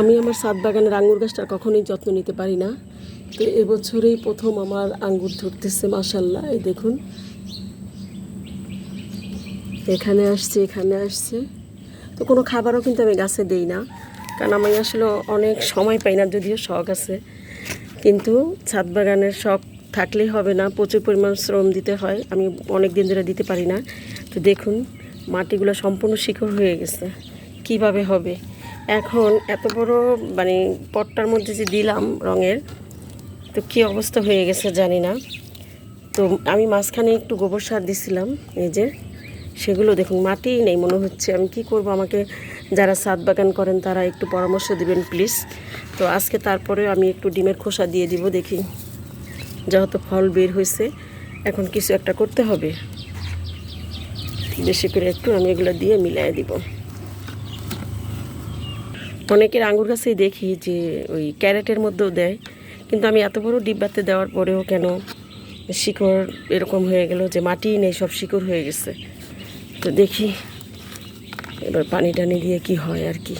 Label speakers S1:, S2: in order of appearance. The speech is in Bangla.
S1: আমি আমার সাত বাগানের আঙ্গুর গাছটার কখনোই যত্ন নিতে পারি না। তো এবছরেই প্রথম আমার আঙ্গুর ধরতেছে মাসাল্লাহ এই দেখুন। এখানে আসছে এখানে আসছে। তো কোনো খাবারও কিন্তু আমি গাছে দেই না, কারণ আমি আসলে অনেক সময় পাই না, যদিও শখ আছে। কিন্তু ছাদ বাগানের শখ থাকলেই হবে না, প্রচুর পরিমাণ শ্রম দিতে হয়। আমি অনেক দিন ধরে দিতে পারি না। তো দেখুন, মাটিগুলো সম্পূর্ণ শিকড় হয়ে গেছে। কীভাবে হবে? এখন এত বড় মানে পটটার মধ্যে যে দিলাম রঙের, তো কী অবস্থা হয়ে গেছে জানি না। তো আমি মাঝখানে একটু গোবর সার দিছিলাম, এই যে সেগুলো দেখুন মাটিই নেই মনে হচ্ছে। আমি কি করব আমাকে যারা সাত বাগান করেন তারা একটু পরামর্শ দিবেন প্লিজ। তো আজকে তারপরে আমি একটু ডিমের খোসা দিয়ে দিব দেখি, যেহেতু ফল বের হয়েছে, এখন কিছু একটা করতে হবে। বেশি করে একটু আমি এগুলো দিয়ে মিলাই দিব। অনেকের আঙুর গাছেই দেখি যে ওই ক্যারেটের মধ্যেও দেয়। কিন্তু আমি এত বড় ডিব্বাতে দেওয়ার পরেও কেন শিকড় এরকম হয়ে গেল যে মাটি নেই, সব শিকড় হয়ে গেছে। তো দেখি, এবার পানি টানি দিয়ে কি হয় আর কি।